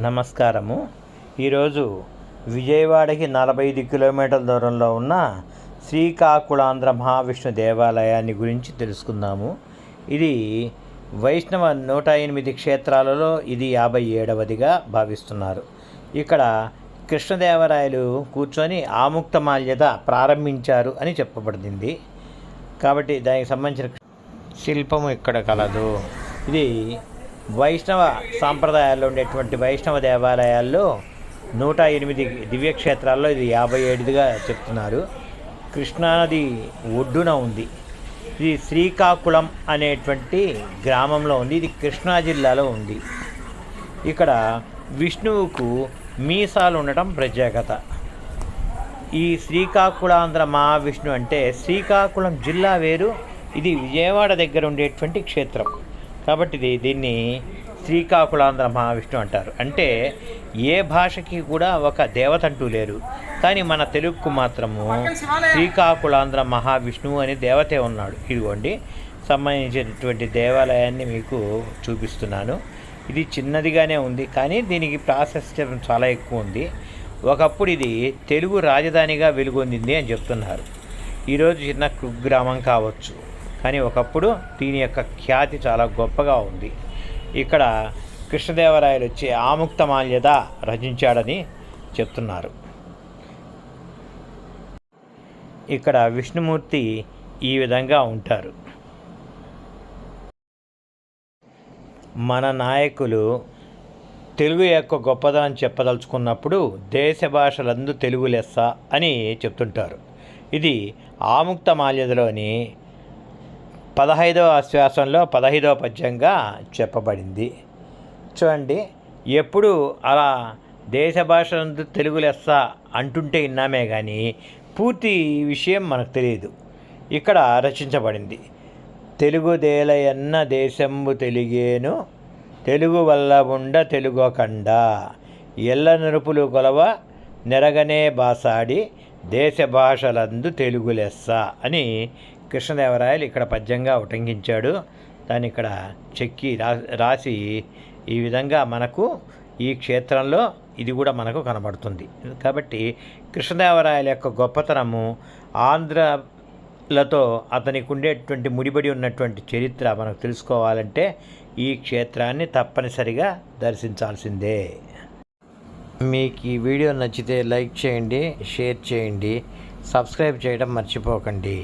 నమస్కారము. ఈరోజు విజయవాడకి నలభై ఐదు కిలోమీటర్ల దూరంలో ఉన్న శ్రీకాకుళాంధ్ర మహావిష్ణు దేవాలయాన్ని గురించి తెలుసుకుందాము. ఇది వైష్ణవ నూట ఎనిమిది క్షేత్రాలలో ఇది యాభై ఏడవదిగా భావిస్తున్నారు. ఇక్కడ కృష్ణదేవరాయలు కూర్చొని ఆముక్తమాల్యత ప్రారంభించారు అని చెప్పబడింది. కాబట్టి దానికి సంబంధించిన శిల్పము ఇక్కడ కలదు. ఇది వైష్ణవ సాంప్రదాయాల్లో ఉండేటువంటి వైష్ణవ దేవాలయాల్లో నూట ఎనిమిది దివ్యక్షేత్రాల్లో ఇది యాభై ఏడుదిగా చెప్తున్నారు. కృష్ణానది ఒడ్డున ఉంది. ఇది శ్రీకాకుళం అనేటువంటి గ్రామంలో ఉంది. ఇది కృష్ణా జిల్లాలో ఉంది. ఇక్కడ విష్ణువుకు మీసాలు ఉండటం ప్రత్యేకత. ఈ శ్రీకాకుళాంధ్ర మహావిష్ణు అంటే శ్రీకాకుళం జిల్లా వేరు. ఇది విజయవాడ దగ్గర ఉండేటువంటి క్షేత్రం. కాబట్టి ఇది దీన్ని శ్రీకాకుళాంధ్ర మహావిష్ణు అంటారు. అంటే ఏ భాషకి కూడా ఒక దేవత అంటూ లేరు. కానీ మన తెలుగుకు మాత్రము శ్రీకాకుళాంధ్ర మహావిష్ణువు అనే దేవతే ఉన్నాడు. ఇదిగోండి సంబంధించినటువంటి దేవాలయాన్ని మీకు చూపిస్తున్నాను. ఇది చిన్నదిగానే ఉంది కానీ దీనికి ప్రాశస్త్యం చాలా ఎక్కువ ఉంది. ఒకప్పుడు ఇది తెలుగు రాజధానిగా వెలుగొందింది అని చెప్తున్నారు. ఈరోజు చిన్న కుగ్రామం కావచ్చు కానీ ఒకప్పుడు దీని యొక్క ఖ్యాతి చాలా గొప్పగా ఉంది. ఇక్కడ కృష్ణదేవరాయలు వచ్చి ఆముక్తమాల్యద రచించాడని చెప్తున్నారు. ఇక్కడ విష్ణుమూర్తి ఈ విధంగా ఉంటారు. మన నాయకులు తెలుగు యొక్క గొప్పదనం చెప్పదలుచుకున్నప్పుడు దేశ భాషలందు తెలుగు లెస్స అని చెప్తుంటారు. ఇది ఆముక్త మాల్యదలోని పదహైదవ ఆశ్వాసంలో పదహైదవ పద్యంగా చెప్పబడింది. చూడండి ఎప్పుడు అలా దేశ భాషలందు తెలుగు లెస్స అంటుంటే విన్నామే కానీ పూర్తి విషయం మనకు తెలియదు. ఇక్కడ రచించబడింది తెలుగుదేలయన్న దేశంబు తెలుగేను తెలుగు వల్ల ఉండ తెలుగొకండ ఎల్ల నరుపులు కొలవ నెరగనే బాసాడి దేశ భాషలందు తెలుగు లెస్స అని కృష్ణదేవరాయలు ఇక్కడ పద్యంగా ఉటంకించాడు. దాన్ని ఇక్కడ చెక్కి రా రాసి ఈ విధంగా మనకు ఈ క్షేత్రంలో ఇది కూడా మనకు కనబడుతుంది. కాబట్టి కృష్ణదేవరాయల యొక్క గొప్పతనము ఆంధ్రలతో అతనికి ఉండేటువంటి ముడిబడి ఉన్నటువంటి చరిత్ర మనకు తెలుసుకోవాలంటే ఈ క్షేత్రాన్ని తప్పనిసరిగా దర్శించాల్సిందే. మీకు ఈ వీడియో నచ్చితే లైక్ చేయండి షేర్ చేయండి సబ్స్క్రైబ్ చేయడం మర్చిపోకండి.